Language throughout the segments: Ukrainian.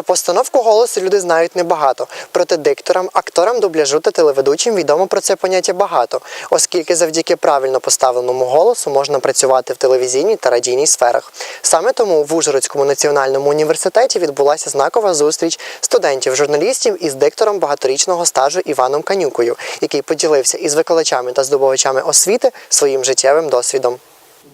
Про постановку голосу люди знають небагато. Проте дикторам, акторам дубляжу та телеведучим відомо про це поняття багато, оскільки завдяки правильно поставленому голосу можна працювати в телевізійній та радійній сферах. Саме тому в Ужгородському національному університеті відбулася знакова зустріч студентів-журналістів із диктором багаторічного стажу Іваном Канюкою, який поділився із викладачами та здобувачами освіти своїм життєвим досвідом.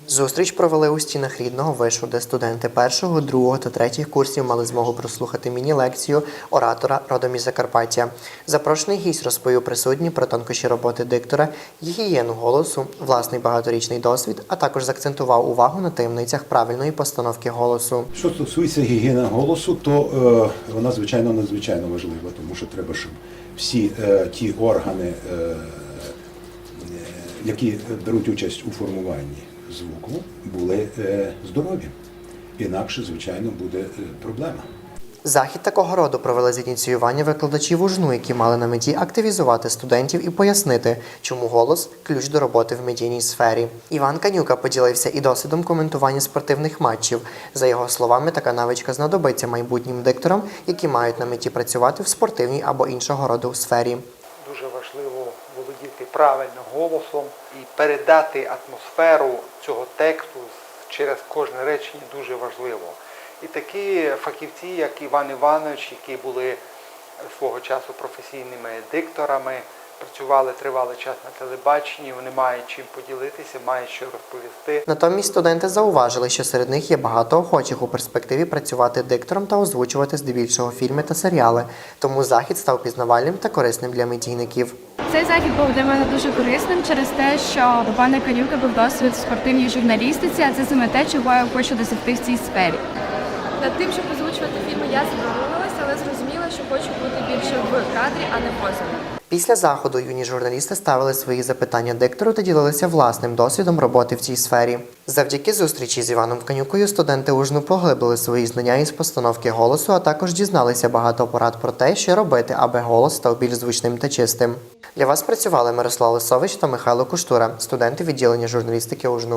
Зустріч провели у стінах рідного вишу, де студенти першого, другого та третіх курсів мали змогу прослухати міні-лекцію оратора родом із Закарпаття. Запрошений гість розповів присутні про тонкощі роботи диктора, гігієну голосу, власний багаторічний досвід, а також заакцентував увагу на таємницях правильної постановки голосу. Що стосується гігієни голосу, то е, вона звичайно надзвичайно важлива, тому що треба, щоб всі е, ті органи, е, які беруть участь у формуванні звуку, були е, здорові. Інакше, звичайно, буде е, проблема. Захід такого роду провели з ініціювання викладачів УЖНУ, які мали на меті активізувати студентів і пояснити, чому голос ключ до роботи в медійній сфері. Іван Канюка поділився і досвідом коментування спортивних матчів. За його словами, така навичка знадобиться майбутнім дикторам, які мають на меті працювати в спортивній або іншого роду сфері. Правильно голосом і передати атмосферу цього тексту через кожне речення дуже важливо. І такі фахівці, як Іван Іванович, які були свого часу професійними дикторами, працювали тривалий час на телебаченні, вони мають чим поділитися, мають що розповісти. Натомість студенти зауважили, що серед них є багато охочих у перспективі працювати диктором та озвучувати здебільшого фільми та серіали. Тому захід став пізнавальним та корисним для медійників. Цей захід був для мене дуже корисним через те, що у пана Канюка був досвід в спортивній журналістиці, а це саме те, чого я хочу досягти в цій сфері. Над тим, щоб озвучувати фільми, я задумувалася, але зрозуміла, що хочу бути більше в кадрі, а не поза. Після заходу юні журналісти ставили свої запитання диктору та ділилися власним досвідом роботи в цій сфері. Завдяки зустрічі з Іваном Канюкою студенти ужну поглибили свої знання із постановки голосу, а також дізналися багато порад про те, що робити, аби голос став більш звучним та чистим. Для вас працювали Мирослав Лисович та Михайло Куштура, студенти відділення журналістики ужну.